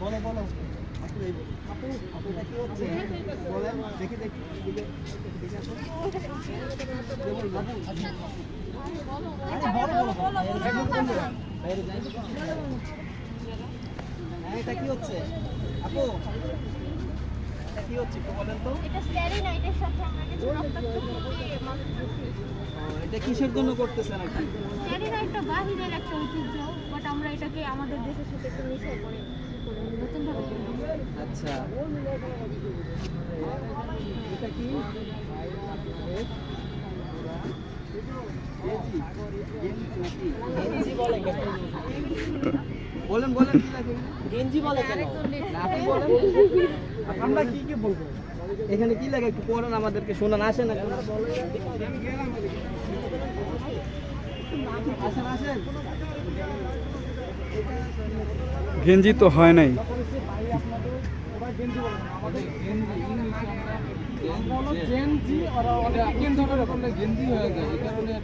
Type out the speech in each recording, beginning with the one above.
বলো বলো আপু এই- আপু আপু এটা কি হচ্ছে বলেন দেখি এটা কি হচ্ছে? আপু কি হচ্ছে একটু বলেন তো? এটা স্টেরিলাইটের সাথে আমরা কিছু রক্তাক্ত দিয়ে মানুষ দিচ্ছি। ও, এটা কিসের জন্য করতেছেন আর কি স্টেরিলাইটটা বাহিরের একটা ঐতিহ্য বাট আমরা এটাকে আমাদের দেশের সাথে একটু মিশিয়ে করে নতুন আচ্ছা। এটা কি? গেঞ্জি বলে। কেন? বলেন বলেন। গেঞ্জি বলে কেন? আপনি বলেন। আমরা কি কি বলব? এখানে কি লাগে একটু পড়েন আমাদেরকে শোনান আসেন। আসেন আসেন। গেঞ্জি তো হয় নাই। গেঞ্জি আর অনেক গেঞ্জি হয়ে যায় এই কারণে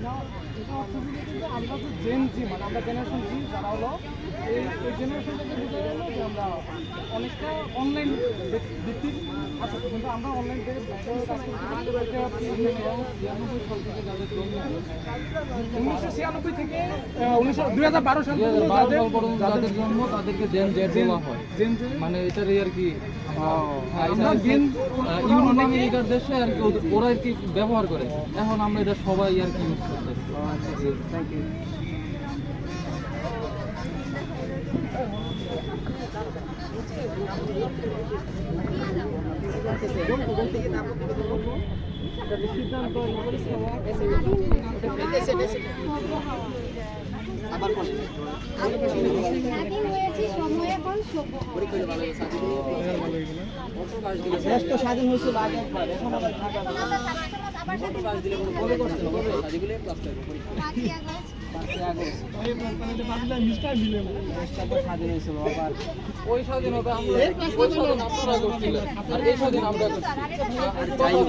না, এটা হচ্ছে আমরা তো জেনজি মানে আমরা জেনারেশন জি যারা হলো এই এই জেনারেশন থেকে বুঝে গেল যে আমরা অনেকটা অনলাইন ভিত্তিক আছে কিন্তু আমরা অনলাইন থেকে উনিশশো ছিয়ানব্বই থেকে উনিশশো দুই হাজার বারো সাল যাদের যাদের জন্ম তাদেরকে জেন জেড বলা হয়। মানে এটারই আর কি গেন ইউরোপ আমেরিকার দেশে আর কি ওরা কি ব্যবহার করে। এখন আমরা এটা সবাই আর কি ইউজ করতে থ্যাংক ইউ আবার বলেন। স্বাধীন হয়েছিল আগে একবার। এখন আবার তো স্বাধীন হয়েছিল আবার ওই স্বাধীনতা আমরা ওই স্বাধীন আপনারা করছিলেন আর এই স্বাধীন আমরা করছি যাই হোক।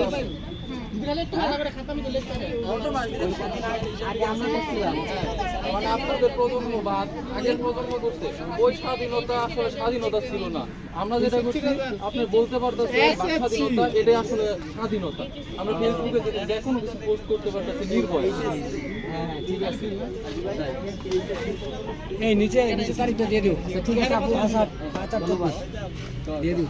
আগে আমরা করছিলাম মানে আপনাদের প্রজন্ম বা আগের প্রজন্ম করছে ওই স্বাধীনতা আসলে স্বাধীনতা ছিল না আমরা যেটা করছি আপনি বলতে পারতেছেন স্বাধীনতা এটাই আসলে স্বাধীনতা আমরা ফেসবুকে যে- কোনো কিছু পোস্ট করতে পারতেছি নির্ভয় হ্যাঁ হ্যাঁ। এই নিচে নিচে তারিখটা দিয়ে দিও আচ্ছা, ঠিক আছে আপু আচ্ছা আচ্ছা দিয়ে দিও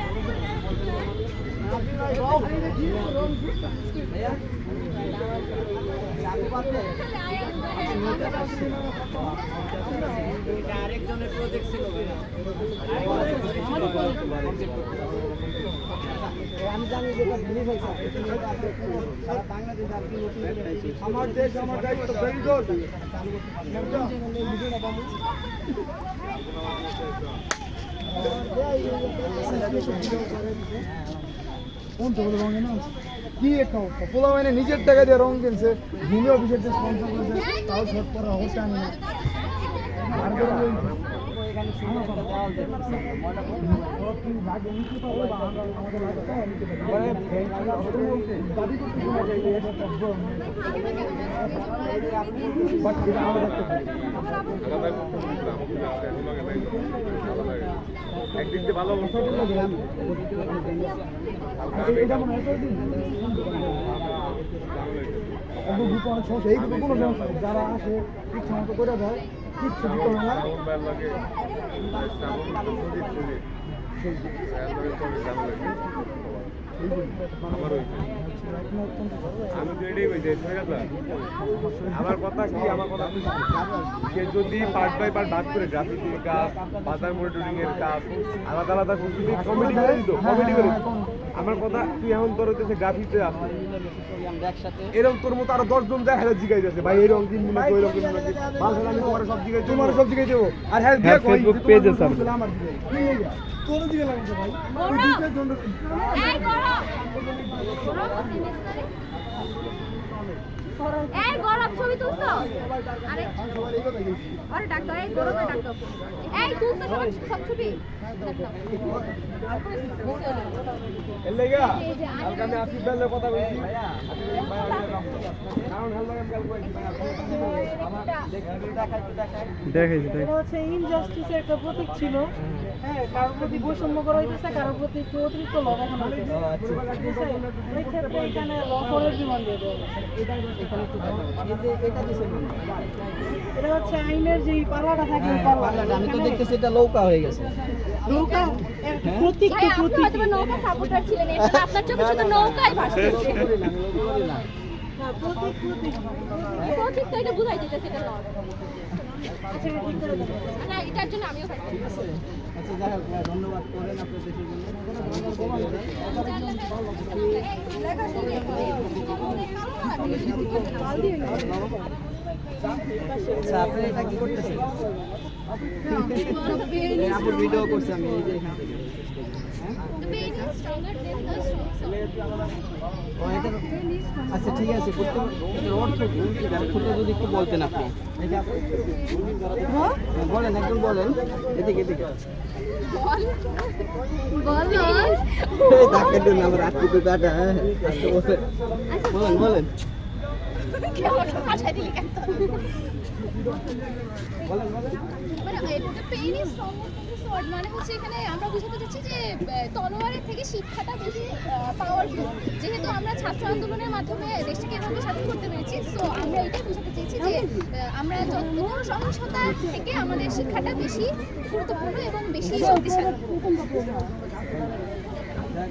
আরেকজনের প্রজেক্ট ছিল আমি জানি যে এটা ভুলে পুরো সারা বাংলাদেশে আপনি নতুন আমার দেশ, আমার দায়িত্ব ভেরি গুড কোন তো রঙে না কি একটা অবস্থা? পোলা মানে নিজের টাকা দিয়ে রং কিনছে ভূমি অফিসের যে স্পন্সর করেছে তাও শর্ট করা অবস্থা আমি না। আর ওই এখানে সুন্দর একটা দেওয়াল দেখতেছি ময়লা ওরা কি লাগে নিতে পারবে বা আমরা আমাদের একদিক দিয়ে ভালো অবস্থা এই গ্রুপে কোনো সমস্যা যারা আসে ইচ্ছা মতো করে দেয় কিচ্ছু দিতে হবে না লাগে। আমি তো এটাই আমার কথা কি আমার কথা? সে যদি পার্ট বাই পার্ট ভাগ করে গ্রাফিকের কাজ বাজার মনিটরিং এর কাজ আলাদা আলাদা কমিটি করে দিত কমিটি করে দিত। আমার কথা তুই এখন তোর হইতেছে গাফিতে আছে। আমরা এরকম তোর মতো আরও দশ জন যায় হ্যাঁ জিগাই যাচ্ছে ভাই এরকম তিন মিনিট ওই রকম মিনিট আমি তোমার সব জিগাই তোমার সব জিগাই দেবো আর হ্যাঁ Facebook পেজ আছে আমার তোর দিকে ভাই গৌরব! এই গৌরব! এই গৌরব ছবি তুলছো? আরে আরে ডাক্তার এই এই তুলছো সব সব ছবি? এর লেগা কালকে আমি আসিফ কথা বলছি। কারণ হেলমেট আমি কাল দেখাই দেখাইছি এটা হচ্ছে ইনজাস্টিসের একটা প্রতীক ছিল। হ্যাঁ কারোর প্রতি বৈষম্য করা হইতেছে কারোর প্রতি একটু অতিরিক্ত ল দেখানো হইতেছে। এই ক্ষেত্রে এখানে ল ফরের বিমান দিয়ে দেওয়া হয়েছে। এখানে একটু দেখাই এই যে এটা হচ্ছে আইনের যে পাল্লাটা থাকে ওই আমি তো দেখতেছি এটা নৌকা হয়ে গেছে। নৌকা প্রতীক ভাই আপনি নৌকা সাপোর্টার ছিলেন আপনার চোখে শুধু নৌকাই ভাসতেছে। হ্যাঁ, আচ্ছা আচ্ছা আচ্ছা আপনি এটা কি করতেছেন? ভিডিও করছি আমি এই যে এখান থেকে। এটা- আচ্ছা ঠিক আছে ছোট যদি একটু বলতেন আপনি। বলেন একদম বলেন। এদিকে এদিকে। বলেন বলেন। মানে হচ্ছে এখানে আমরা বুঝাতে চাচ্ছি যে তলোয়ারের থেকে শিক্ষাটা বেশি পাওয়ারফুল যেহেতু আমরা ছাত্র আন্দোলনের মাধ্যমে দেশটাকে এভাবে স্বাধীন করতে পেরেছি তো আমরা এটাই বুঝাতে চেয়েছি যে আমরা যত কোনো সহিংসতা থেকে আমাদের শিক্ষাটা বেশি গুরুত্বপূর্ণ এবং বেশি শক্তিশালী।